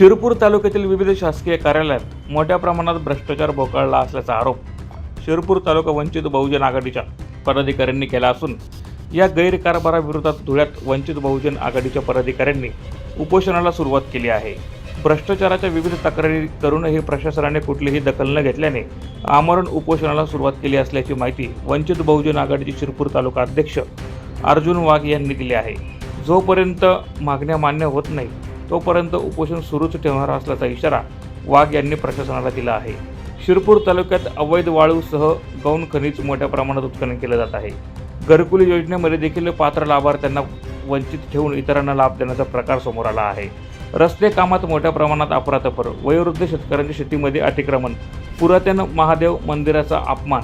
शिरपूर तालुक्यातील विविध शासकीय कार्यालयात मोठ्या प्रमाणात भ्रष्टाचार बोकाळला असल्याचा आरोप शिरपूर तालुका वंचित बहुजन आघाडीच्या पदाधिकाऱ्यांनी केला असून या गैरकारभाराविरोधात धुळ्यात वंचित बहुजन आघाडीच्या पदाधिकाऱ्यांनी उपोषणाला सुरुवात केली आहे. भ्रष्टाचाराच्या विविध तक्रारी करूनही प्रशासनाने कुठलीही दखल न घेतल्याने आमरण उपोषणाला सुरुवात केली असल्याची माहिती वंचित बहुजन आघाडीचे शिरपूर तालुका अध्यक्ष अर्जुन वाघ यांनी दिली आहे. जोपर्यंत मागण्या मान्य होत नाही तोपर्यंत उपोषण सुरूच ठेवणार असल्याचा इशारा वाघ यांनी प्रशासनाला दिला आहे. शिरपूर तालुक्यात अवैध वाळूसह गौण खनिज मोठ्या प्रमाणात उत्खनन केलं जात आहे. घरकुल योजनेमध्ये देखील पात्र लाभार्थ्यांना वंचित ठेवून इतरांना लाभ देण्याचा प्रकार समोर आला आहे. रस्ते कामात मोठ्या प्रमाणात अपरातपर वयोवृद्ध शेतकऱ्यांच्या शेतीमध्ये अतिक्रमण पुरातन महादेव मंदिराचा अपमान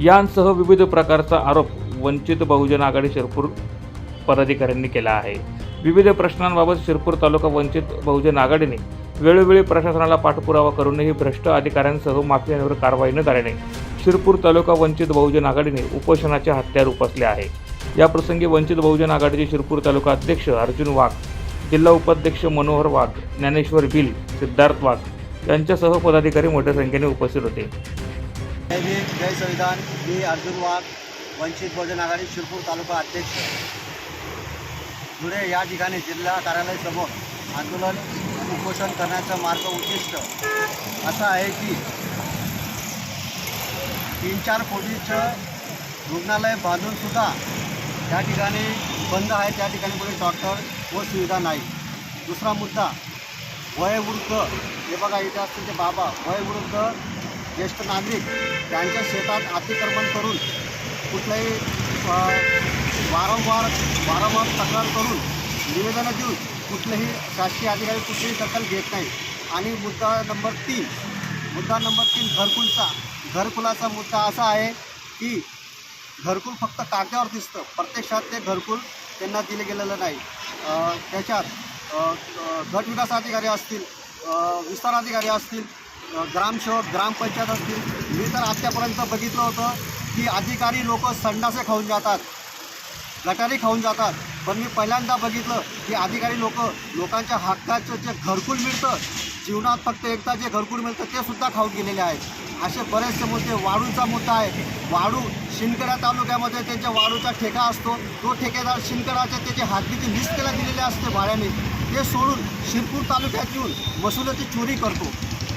यांसह विविध प्रकारचा आरोप वंचित बहुजन आघाडी शिरपूर पदाधिकाऱ्यांनी केला आहे. विविध प्रश्नांबाबत शिरपूर तालुका वंचित बहुजन आघाडीने वेळोवेळी प्रशासनाला पाठपुरावा करूनही भ्रष्ट अधिकाऱ्यांसह माफियांवर कारवाई न झाल्याने शिरपूर तालुका वंचित बहुजन आघाडीने उपोषणाचे हत्यार उपसले आहे. या प्रसंगी वंचित बहुजन आघाडीचे शिरपूर तालुका अध्यक्ष अर्जुन वाघ जिल्हा उपाध्यक्ष मनोहर वाघ ज्ञानेश्वर बिल सिद्धार्थ वाघ यांच्यासह पदाधिकारी मोठ्या संख्येने उपस्थित होते. जय जय संविधान. मी अर्जुन वाघ वंचित बहुजन आघाडी शिरपूर तालुका अध्यक्ष. धुळे या ठिकाणी जिल्हा कार्यालयासमोर आंदोलन उपोषण करण्याचं मार्ग उद्दिष्ट. असं आहे की तीन चार कोटीचं रुग्णालय बांधूनसुद्धा त्या ठिकाणी बंद आहे त्या ठिकाणी कोणी डॉक्टर व सुविधा नाही. दुसरा मुद्दा वयवृद्ध हे बघा इथे असतील ते बाबा वयवृद्ध ज्येष्ठ नागरिक त्यांच्या शेतात अतिक्रमण करून कुठलंही वारंवार वारंवार तक्रार करून निवेदनं देऊन कुठलेही शासकीय अधिकारी कुठलीही दखल घेत नाही. आणि मुद्दा नंबर तीन मुद्दा नंबर तीन घरकुलचा घरकुलाचा मुद्दा असा आहे की घरकुल फक्त कागदावर दिसतं. प्रत्यक्षात ते घरकुल त्यांना दिले गेलेलं नाही. त्याच्यात अ, गट विकास अधिकारी असतील विस्तार अधिकारी असतील ग्रामसेवक ग्रामपंचायत असतील. मी तर आत्तापर्यंत बघितलं होतं की अधिकारी लोक संडासे खाऊन जातात. गटारी खाऊन जातात. पण मी पहिल्यांदा बघितलं की अधिकारी लोक लोकांच्या हक्काचं जे घरकुल मिळतं जीवनात फक्त एकदा जे घरकुल मिळतं ते सुद्धा खाऊन गेलेले आहेत. असे बरेचसे मुद्दे वाळूचा मुद्दा आहे. वाळू शिंदखेडा तालुक्यामध्ये त्यांच्या वाळूचा ठेका असतो. तो ठेकेदार शिंदखेडाचे त्याचे हातगीची लिस्ट केला दिलेले असते भाड्याने ते सोडून शिरपूर तालुक्यात येऊन महसुलाची चोरी करतो.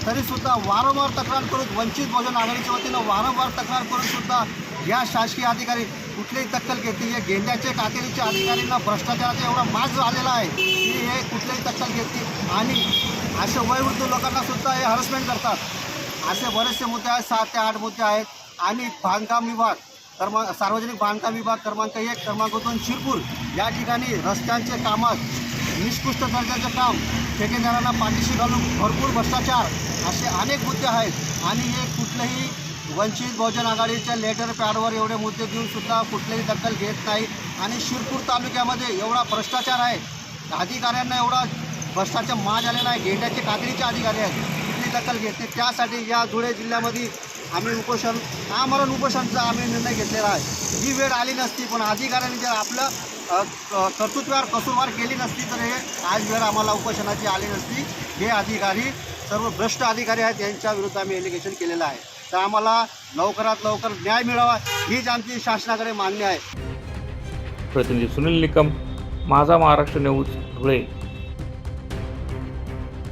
तरीसुद्धा वारंवार तक्रार करून वंचित बहुजन आघाडीच्या वतीनं वारंवार तक्रार करूनसुद्धा या शासकीय अधिकारी कुठलीही दखल घेते हे गेंड्याचे कातेरीच्या अधिकाऱ्यांना भ्रष्टाचाराचा एवढा माज झालेला आहे की हे कुठलीही दखल घेतील आणि असे वयोवृद्ध लोकांना सुद्धा हे हरसमेंट करतात. असे बरेचसे मुद्दे आहेत सात ते आठ मुद्दे आहेत. आणि बांधकाम विभाग क्रमांक सार्वजनिक बांधकाम विभाग क्रमांक एक क्रमांक दोन शिरपूर. या ठिकाणी रस्त्यांचे कामात निष्कृष्ट दर्जाचे काम ठेकेदारांना पाठीशी घालून भरपूर भ्रष्टाचार असे अनेक मुद्दे आहेत. आणि हे कुठलंही वंचित बहुजन आघाडीच्या लेटर पॅडवर एवढे मुद्दे देऊन सुद्धा कुठलीही दखल घेत नाही. आणि शिरपूर तालुक्यामध्ये एवढा भ्रष्टाचार आहे. अधिकाऱ्यांना एवढा भ्रष्टाचार माज आलेला आहे. गेंड्याचे कातडीचे अधिकारी आहेत. कुठली दखल घेत नाही. त्यासाठी या धुळे जिल्ह्यामध्ये आम्ही उपोषण आमरण उपोषणचा आम्ही निर्णय घेतलेला आहे. ही वेळ आली नसती पण अधिकाऱ्यांनी जर आपलं अ, कर्तृत्वावर कसूरवार केली नसती तर हे आज वेळ आम्हाला उपोषणाची आली नसती. हे अधिकारी सर्व भ्रष्ट अधिकारी आहेत यांच्या विरुद्ध आम्ही एलिगेशन केलेलं आहे. तर आम्हाला लवकरात लवकर न्याय मिळावा हीच आमची शासनाकडे मान्य आहे. प्रतिनिधी सुनील निकम माझा महाराष्ट्र न्यूज धुळे.